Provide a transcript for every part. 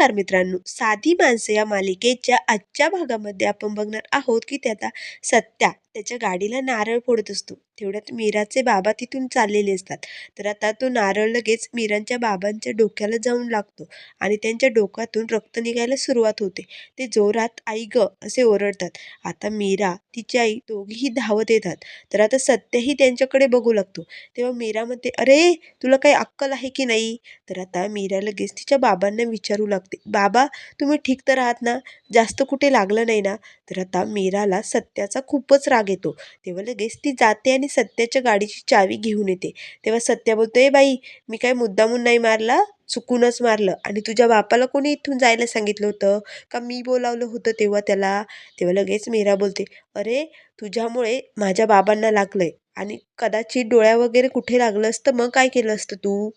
नमस्कार मित्रांनो. साधी माणसं या मालिकेच्या आजच्या भागामध्ये आपण बघणार आहोत की त्याचा सत्या त्याच्या गाडीला नारळ फोडत असतो. तेवढ्यात मीराचे बाबा तिथून चाललेले असतात. तर आता तो नारळ लगेच मीरांच्या बाबांच्या डोक्याला जाऊन लागतो आणि त्यांच्या डोक्यातून रक्त निघायला सुरुवात होते. ते जोरात आई ग असे ओरडतात. आता मीरा तिची आई दोघीही धावत येतात. तर आता सत्यही त्यांच्याकडे बघू लागतो. तेव्हा मीरा म्हणते अरे तुला काही अक्कल आहे की नाही? तर आता मीरा लगेच तिच्या बाबांना विचारू लागते. बाबा तुम्ही ठीक तर आहात ना? जास्त कुठे लागलं नाही ना? तर आता मीराला सत्याचा खूपच राग येतो. तेव्हा लगेच ती जाते आणि सत्याच्या गाडीची चावी घेऊन येते. तेव्हा सत्या बोलतो ए बाई मी काय मुद्दामून नाही मारला चुकूनच मारलं. आणि तुझ्या बापाला कोणी इथून जायला सांगितलं होतं? का मी बोलावलं होतं तेव्हा त्याला? तेव्हा लगेच मीरा बोलते अरे तुझ्यामुळे माझ्या बाबांना लागलं आहे आणि कदाचित डोळ्या वगैरे कुठे लागलं असतं मग काय केलं असतं तू?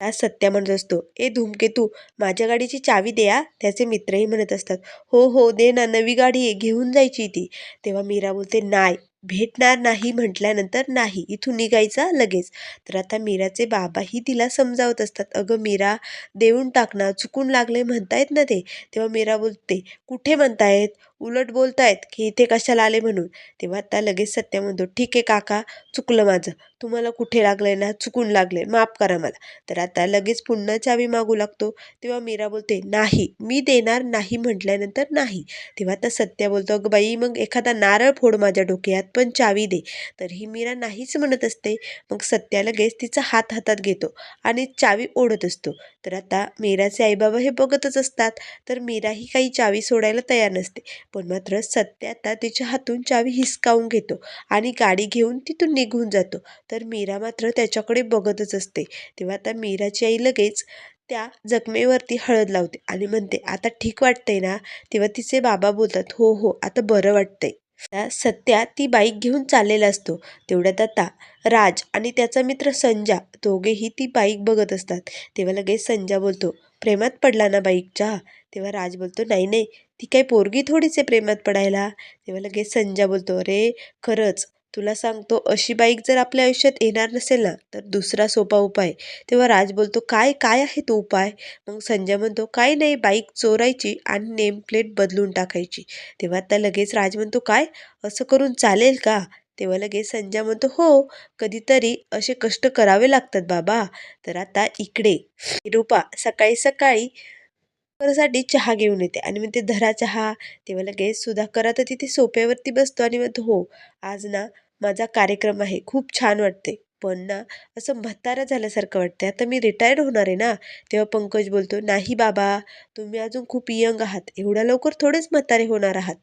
आज सत्या म्हणत असतो ए धूमकेतू माझ्या गाडीची चावी द्या त्याचे मित्रही म्हणत असतात. हो हो दे ना नवी गाडी आहे घेऊन जायची ती. तेव्हा मीरा बोलते नाही भेटणार नाही म्हटल्यानंतर नाही इथून निघायचा लगेच. तर आता मीराचे बाबाही तिला समजावत असतात. अगं मीरा देऊन टाकणार चुकून लागले म्हणतायत ना ते. तेव्हा मीरा बोलते कुठे म्हणतायत? उलट बोलतायत की इथे कशाला आले म्हणून. तेव्हा आता लगेच सत्या म्हणतो ठीक आहे काका चुकलं माझं. तुम्हाला कुठे लागलंय ना चुकून लागले माफ करा मला. तर आता लगेच पुन्हा चावी मागू लागतो. तेव्हा मीरा बोलते नाही मी देणार नाही म्हटल्यानंतर नाही. तेव्हा आता सत्या बोलतो अगं बाई मग एखादा नारळ फोड माझ्या डोक्यात पण चावी दे. तर ही मीरा नाहीच म्हणत असते. मग सत्या लगेच तिचा हात हातात घेतो आणि चावी ओढत असतो. तर आता मीराचे आईबाबा हे बघतच असतात. तर मीरा ही काही चावी सोडायला तयार नसते. पण मात्र सत्या आता तिच्या हातून चावी हिसकावून घेतो आणि गाडी घेऊन तिथून निघून जातो. तर मीरा मात्र त्याच्याकडे बघतच असते. तेव्हा आता मीराची आई लगेच त्या जखमेवरती हळद लावते आणि म्हणते आता ठीक वाटतंय ना? तेव्हा तिचे बाबा बोलतात हो हो आता बरं वाटतंय. त्या सत्या ती बाईक घेऊन चाललेला असतो. तेवढ्यात आता राज आणि त्याचा मित्र संजा दोघेही ती बाईक बघत असतात. तेव्हा लगेच संजा बोलतो प्रेमात पडला ना बाईकच्या तेव्हा राज बोलतो नाही नाही. ती काही पोरगी थोडीच आहे प्रेमात पडायला? तेव्हा लगेच संजा बोलतो अरे खरंच. तुला सांगतो अशी बाईक जर आपल्या आयुष्यात येणार नसेल ना तर दुसरा सोपा उपाय. तेव्हा राज बोलतो काय काय आहे तो उपाय? मग संजय म्हणतो काय नाही बाईक चोरायची आणि नेम प्लेट बदलून टाकायची. तेव्हा आता लगेच राज म्हणतो काय? असं करून चालेल का? तेव्हा लगेच संजय म्हणतो हो कधीतरी असे कष्ट करावे लागतात बाबा तर आता इकडे. निरूपा सकाळी सकाळी साठी चहा घेऊन येते आणि मग ते धरा चहा. तेव्हा लगेच सुधाकर आता तिथे सोप्यावरती बसतो आणि म्हणतो हो आज ना माझा कार्यक्रम आहे खूप छान वाटते. पण ना असं म्हातारा झाल्यासारखं वाटते आता मी रिटायर्ड होणार आहे ना तेव्हा पंकज बोलतो नाही बाबा तुम्ही अजून खूप यंग आहात एवढ्या लवकर थोडेच म्हातारे होणार आहात.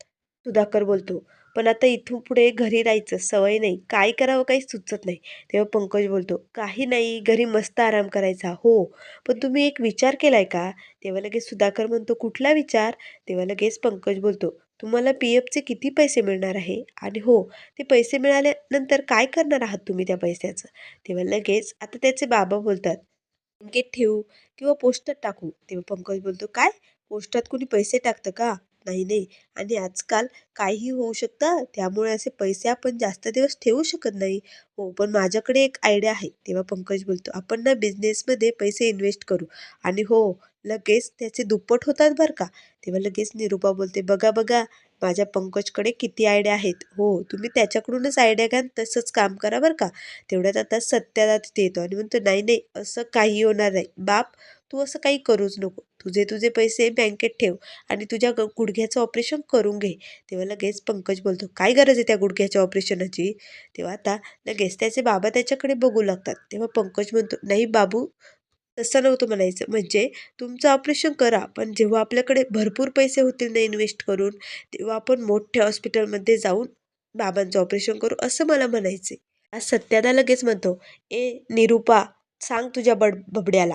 सुधाकर बोलतो पण आता इथून पुढे घरी राहायचं सवय नाही. काय करावं काही सुचत नाही. तेव्हा पंकज बोलतो काही नाही घरी मस्त आराम करायचा. हो पण तुम्ही एक विचार केलाय का? तेव्हा लगेच सुधाकर म्हणतो कुठला विचार? तेव्हा लगेच पंकज बोलतो तुम्हाला पी एफचे किती पैसे मिळणार आहे? आणि हो ते पैसे मिळाल्यानंतर काय करणार आहात तुम्ही त्या पैशाचं? तेव्हा लगेच आता त्याचे बाबा बोलतात बँकेत ठेवू किंवा पोस्टात टाकू? तेव्हा पंकज बोलतो काय? पोस्टात कुणी पैसे टाकतं का? नाही नाही. आणि आजकाल काहीही होऊ शकतं त्यामुळे असे पैसे आपण जास्त दिवस ठेवू शकत नाही. हो पण माझ्याकडे एक आयडिया आहे. तेव्हा पंकज बोलतो आपण ना बिझनेसमध्ये पैसे इन्व्हेस्ट करू. आणि हो लगेच त्याचे दुप्पट होतात बरं का. तेव्हा लगेच निरूपा बोलते बघा बघा माझ्या पंकजकडे किती आयडिया आहेत. हो तुम्ही त्याच्याकडूनच आयडिया घ्या तसंच काम करा बरं का. तेवढ्यात आता सत्यादा तिथे येतो आणि म्हणतो नाही नाही असं काही होणार नाही. बाप तू असं काही करूच नको. तुझे तुझे पैसे बँकेत ठेव आणि तुझ्या ग गुडघ्याचं ऑपरेशन करून घे. तेव्हा लगेच पंकज बोलतो काय गरज आहे त्या गुडघ्याच्या ऑपरेशनाची? तेव्हा आता लगेच त्याचे बाबा त्याच्याकडे बघू लागतात. तेव्हा पंकज म्हणतो नाही बाबू तसं नव्हतं म्हणायचं. म्हणजे तुमचं ऑपरेशन करा पण जेव्हा आपल्याकडे भरपूर पैसे होतील ना इन्व्हेस्ट करून तेव्हा आपण मोठ्या हॉस्पिटलमध्ये जाऊन बाबांचं ऑपरेशन करू असं मला म्हणायचे आज सत्यादा लगेच म्हणतो ए निरूपा सांग तुझ्या बड बबड्याला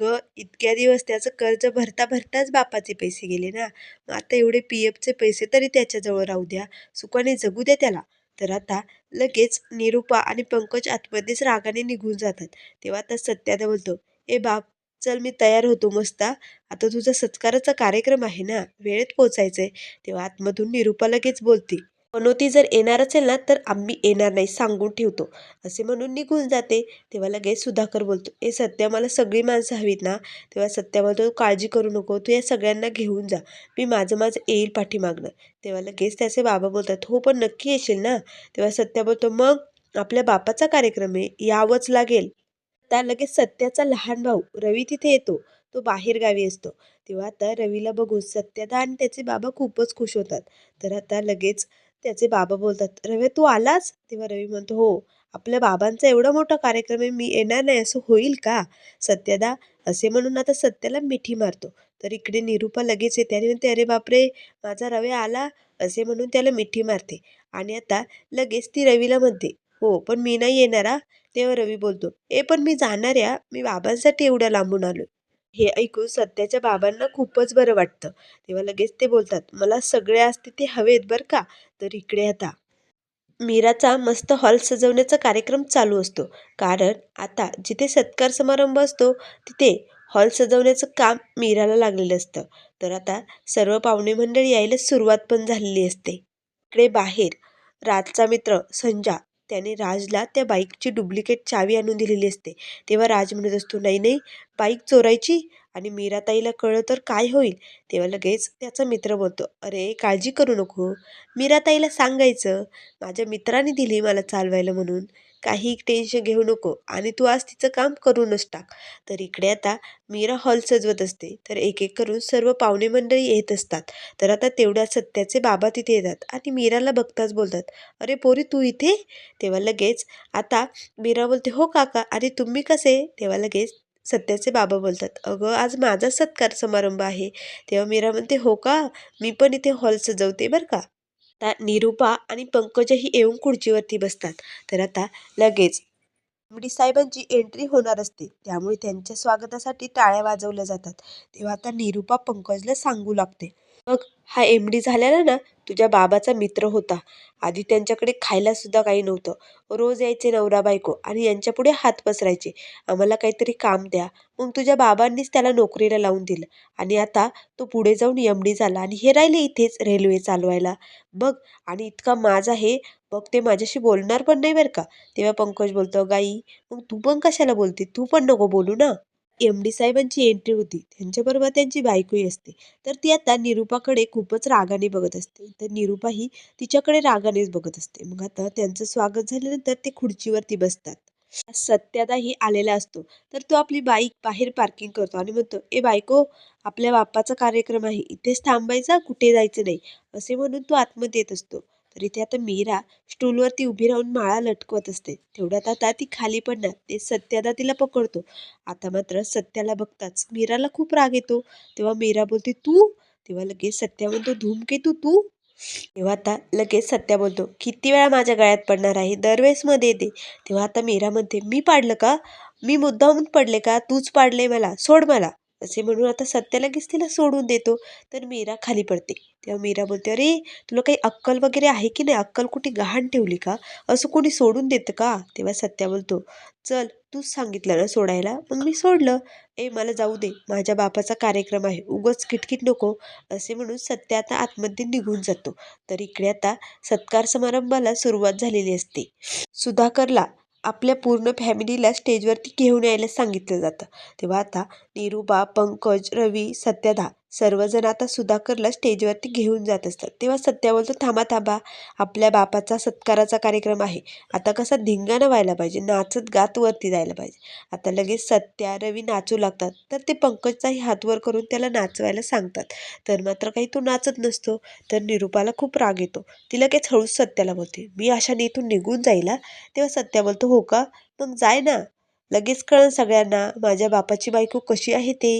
ग इतक्या दिवस त्याचं कर्ज भरता भरताच बापाचे पैसे गेले ना. मग आता एवढे पी एफचे पैसे तरी त्याच्याजवळ राहू द्या. सुखाने जगू द्या त्याला. तर आता लगेच निरूपा आणि पंकज आतमध्येच रागाने निघून जातात. तेव्हा आता सत्यादा बोलतो ए बाप चल मी तयार होतो मस्त. आता तुझा सत्काराचा कार्यक्रम आहे ना. वेळेत पोचायचंय तेव्हा आतमधून निरूपा लगेच बोलते पनोती जर येणार असेल ना तर आम्ही येणार नाही सांगून ठेवतो. असे म्हणून निघून जाते. तेव्हा लगेच सुधाकर बोलतो ए सत्या मला सगळी माणसं हवीत ना. तेव्हा सत्या बोलतो काळजी करू नको. तू या सगळ्यांना घेऊन जा. मी माझं माझं येईल पाठीमागणं तेव्हा लगेच त्याचे बाबा बोलतात हो पण नक्की येशील ना? तेव्हा सत्या बोलतो मग आपल्या बापाचा कार्यक्रम आहे. यावंच लागेल. त्या लगेच सत्याचा लहान भाऊ रवी तिथे येतो. तो बाहेर गावी असतो. तेव्हा आता रवीला बघून सत्यदा आणि त्याचे बाबा खूपच खुश होतात. तर आता लगेच त्याचे बाबा बोलतात रवी तू आलास? तेव्हा रवी म्हणतो हो आपल्या बाबांचा एवढा मोठा कार्यक्रम आहे मी येणार नाही असं होईल का? सत्यादा असे म्हणून आता सत्याला मिठी मारतो. तर इकडे निरूपा लगेच येते आणि म्हणते अरे बापरे माझा रवे आला? असे म्हणून त्याला मिठी मारते. आणि आता लगेच ती रवीला म्हणते हो पण मी नाही येणार तेव्हा रवी बोलतो ए पण मी जाणार या मी बाबांसाठी एवढ्या लांबून आलो हे ऐकून सत्याच्या बाबांना खूपच बरं वाटतं. तेव्हा लगेच ते बोलतात मला सगळे आज तिथे हवेत बरं का? तर इकडे आता. मीराचा मस्त हॉल सजवण्याचा कार्यक्रम चालू असतो. कारण आता जिथे सत्कार समारंभ असतो तिथे हॉल सजवण्याचं काम मीराला लागलेलं असतं. तर आता सर्व पाहुणे मंडळी यायला सुरुवात पण झालेली असते. इकडे बाहेर राजचा मित्र संजा त्याने राजला त्या बाईकची डुप्लिकेट चावी आणून दिलेली असते. तेव्हा राज म्हणत असतो नाही नाही बाईक चोरायची आणि मीराताईला कळलं तर काय होईल? तेव्हा लगेच त्याचा मित्र बोलतो अरे काळजी करू नको. मीराताईला सांगायचं. माझ्या मित्राने दिली मला चालवायला म्हणून. काही टेन्शन घेऊ नको. आणि तू आज तिचं काम करूनच टाक. तर इकडे आता मीरा हॉल सजवत असते. तर एक एक करून सर्व पाहुणे मंडळी येत असतात. तर आता तेवढ्या सत्याचे बाबा तिथे येतात. आणि मीराला बघताच बोलतात. अरे पोरी तू इथे? तेव्हा लगेच आता मीरा बोलते हो काका अरे तुम्ही कसे? तेव्हा लगेच सत्याचे बाबा बोलतात अगं आज माझा सत्कार समारंभ आहे. तेव्हा मीरा म्हणते हो का? मी पण इथे हॉल सजवते बरं का? आता निरूपा आणि पंकजही येऊन खुर्चीवरती बसतात. तर आता लगेच एमडी साहेबांची एंट्री होणार असते. त्यामुळे त्यांच्या स्वागतासाठी टाळ्या वाजवल्या जातात. तेव्हा आता निरूपा पंकजला सांगू लागते. मग हा एम डी झालेला ना तुझ्या बाबाचा मित्र होता. आधी त्यांच्याकडे खायला सुद्धा काही नव्हतं. रोज यायचे नवरा बायको आणि यांच्यापुढे हात पसरायचे. आम्हाला काहीतरी काम द्या. मग तुझ्या बाबांनीच त्याला नोकरीला लावून दिलं. आणि आता तो पुढे जाऊन एम डी झाला आणि हे राहिले इथेच रेल्वे चालवायला. बघ आणि इतका माझा आहे मग ते माझ्याशी बोलणार पण नाही बरं का? तेव्हा पंकज बोलतो गाई मग तू पण कशाला बोलते? तू पण नको बोलू ना. एम डी साहेबांची एंट्री होती. त्यांच्याबरोबर त्यांची बायकोही असते. तर ती आता निरूपाकडे खूपच रागाने बघत असते. तर निरूपा ही तिच्याकडे रागानेच बघत असते. मग आता त्यांचं स्वागत झाल्यानंतर ते खुर्चीवरती बसतात. सत्यादाही आलेला असतो. तर तो आपली बाईक बाहेर पार्किंग करतो आणि म्हणतो ए बायको आपल्या बाप्पाचा कार्यक्रम आहे. इथेच थांबायचा कुठे जायचं नाही. असे म्हणून तो आतमध्ये येत असतो. तर इथे आता मीरा स्टूलवरती उभी राहून माळा लटकवत असते. तेवढ्यात आता ती खाली पडणार ते सत्यादा तिला पकडतो. आता मात्र सत्याला बघताच मीराला खूप राग येतो. तेव्हा मीरा बोलते तू? तेव्हा लगेच सत्या म्हणतो धूमकेतू तू तेव्हा आता लगेच सत्या बोलतो किती वेळा माझ्या गळ्यात पडणार आहे? दरवेळेस मध्ये येते. तेव्हा आता मीरा म्हणते मी पाडलं का? मी मुद्दाहून पडले का? तूच पाडले मला सोड मला. असे म्हणून आता सत्या लगेच तिला सोडून देतो. तर मीरा खाली पडते. तेव्हा मीरा बोलते अरे तुला काही अक्कल वगैरे आहे की नाही? अक्कल कुठे गहाण ठेवली का? असं कोणी सोडून देतं का? तेव्हा सत्या बोलतो चल तूच सांगितलं ना सोडायला? मग मी सोडलं. ए मला जाऊ दे. माझ्या बापाचा कार्यक्रम आहे. उगच किटकिट नको. असे म्हणून सत्या आता आतमध्ये निघून जातो. तर इकडे आता सत्कार समारंभाला सुरुवात झालेली असते. सुधाकरला आपल्या पूर्ण फॅमिलीला स्टेजवरती घेऊन यायला सांगितलं जातं. तेव्हा आता निरूबा पंकज रवी सत्यादा सर्वजण आता सुधाकरला स्टेजवरती घेऊन जात असतात. तेव्हा सत्या बोलतो थांबा थांबा. आपल्या बापाचा सत्काराचा कार्यक्रम आहे. आता कसा धिंगाणं व्हायला पाहिजे. नाचत गात वरती जायला पाहिजे. आता लगेच सत्या रवी नाचू लागतात. तर ते पंकजचाही हात वर करून त्याला नाचवायला सांगतात. तर मात्र काही तो नाचत नसतो. तर निरूपाला खूप राग येतो. ती लगेच हळूच सत्याला बोलते मी अशाने इथून निघून जाईला? तेव्हा सत्या बोलतो हो का? मग जाय ना. लगेच कळण सगळ्यांना. माझ्या बापाची बायको कशी आहे ते?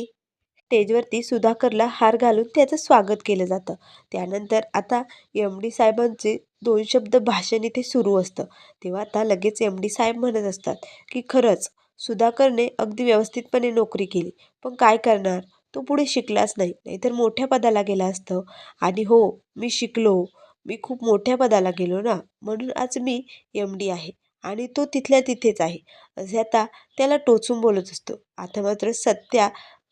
स्टेजवरती सुधाकरला हार घालून त्याचं स्वागत केलं जातं. त्यानंतर आता एम डी साहेबांचे दोन शब्द भाषण इथे सुरू असतं. तेव्हा आता लगेच एम डी साहेब म्हणत असतात की खरंच सुधाकरने अगदी व्यवस्थितपणे नोकरी केली. पण काय करणार? तो पुढे शिकलाच नाही. नाहीतर मोठ्या पदाला गेला असतं. आणि हो मी शिकलो. मी खूप मोठ्या पदाला गेलो ना. म्हणून आज मी एम डी आहे. आणि तो तिथल्या तिथेच आहे. असे आता त्याला टोचून बोलत असतो. आता मात्र सत्या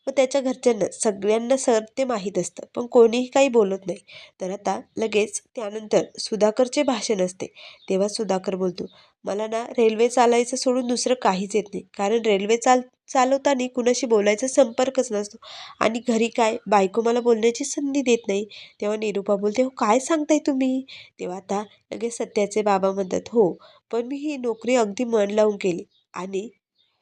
व त्याच्या घरच्यांना सगळ्यांना सर ते माहीत असतं. पण कोणीही काही बोलत नाही. तर आता लगेच त्यानंतर सुधाकरचे भाषण असते. तेव्हा सुधाकर बोलतो मला ना रेल्वे चालायचं सोडून दुसरं काहीच येत नाही. कारण रेल्वे चाल चालवताना कुणाशी बोलायचा संपर्कच नसतो. आणि घरी काय बायको मला बोलण्याची संधी देत नाही. तेव्हा निरूपा बोलते हो काय सांगताय तुम्ही? तेव्हा आता लगेच सत्याचे बाबा म्हणतात हो पण मी ही नोकरी अगदी मन लावून केली. आणि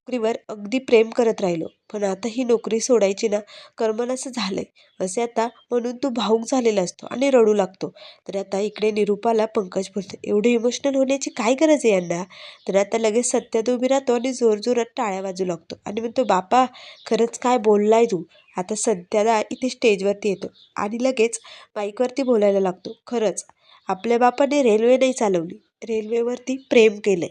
नोकरीवर अगदी प्रेम करत राहिलो. पण आता ही नोकरी सोडायची ना कर्मनाचं झालंय. असे आता म्हणून तू भाऊक झालेला असतो आणि रडू लागतो. तर आता इकडे निरूपाला पंकज बोलतो एवढे इमोशनल होण्याची काय गरज आहे यांना? तर आता लगेच सत्यात उभी राहतो आणि जोरजोरात टाळ्या वाजू लागतो आणि म्हणतो बापा खरंच काय बोललाय तू? आता सध्याला इथे स्टेजवरती येतो आणि लगेच बाईकवरती बोलायला लागतो खरंच आपल्या बापाने रेल्वे नाही चालवली. रेल्वेवरती प्रेम केलंय.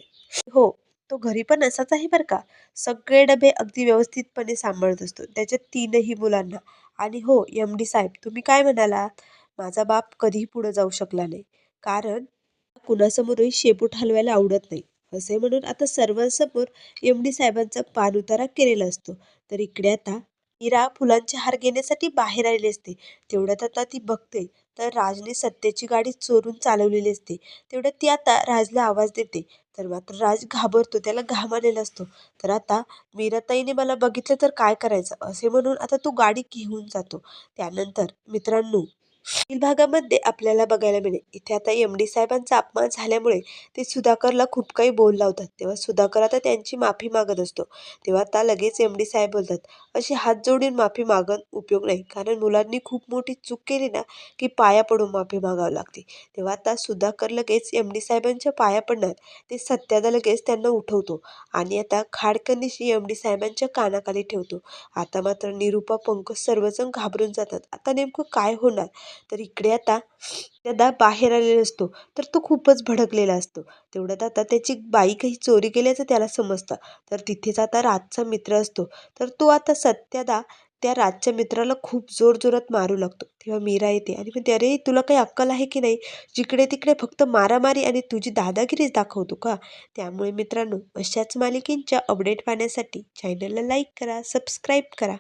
हो तो घरी पण असाच आहे बरं का. सगळे डबे अगदी व्यवस्थितपणे सांभाळत असतो. त्याच्या तीनही मुलांना. आणि हो यम डी साहेब तुम्ही काय म्हणालात? माझा बाप कधीही पुढं जाऊ शकला नाही. कारण कुणासमोरही शेपूट हलवायला आवडत नाही. असे म्हणून आता सर्वांसमोर एम डी साहेबांचा पाणउतारा केलेला असतो. तर इकडे आता मीरा फुलांचे हार घेण्यासाठी बाहेर आलेली असते. तेवढ्यात आता ती बघते. तर राजने सत्याची गाडी चोरून चालवलेली असते. तेवढ्यात ती आता राजला आवाज देते. तर मात्र राज घाबरतो त्याला घाम आलेला असतो. तर आता मीराताईने मला बघितलं तर काय करायचं? असे म्हणून आता तो गाडी घेऊन जातो. त्यानंतर मित्रांनो भागामध्ये आपल्याला बघायला मिळेल. इथे आता एम डी साहेबांचा अपमान झाल्यामुळे ते सुधाकरला खूप काही बोल लावतात. तेव्हा सुधाकर आता त्यांची माफी मागत असतो. तेव्हा आता लगेच एम डी साहेब बोलतात अशी हात जोडून माफी मागण उपयोग नाही. कारण मुलांनी खूप मोठी चूक केली ना की पाया पडून माफी मागावी लागते. तेव्हा आता सुधाकर लगेच एम डी साहेबांच्या पाया पडणार. ते सत्यादा लगेच त्यांना उठवतो. आणि आता खाडकनिशी एम डी साहेबांच्या कानाखाली ठेवतो. आता मात्र निरूपा पंकज सर्वजण घाबरून जातात. आता नेमकं काय होणार? तर इकडे आता दादा बाहेर आलेला असतो तर तो खूपच भडकलेला असतो. तेवढ्यात आता त्याची बाई काही चोरी केल्याचं त्याला समजतं. तर तिथेच आता राजचा मित्र असतो. तर तो आता सत्यादा त्या राजच्या मित्राला खूप जोरजोरात मारू लागतो. तेव्हा मीरा येते आणि म्हणते अरे तुला काही अक्कल आहे की नाही? जिकडे तिकडे फक्त मारामारी आणि तुझी दादागिरीच दाखवतो का? त्यामुळे मित्रांनो अशाच मालिकेंच्या अपडेट पाहण्यासाठी चॅनलला लाईक करा सबस्क्राईब करा.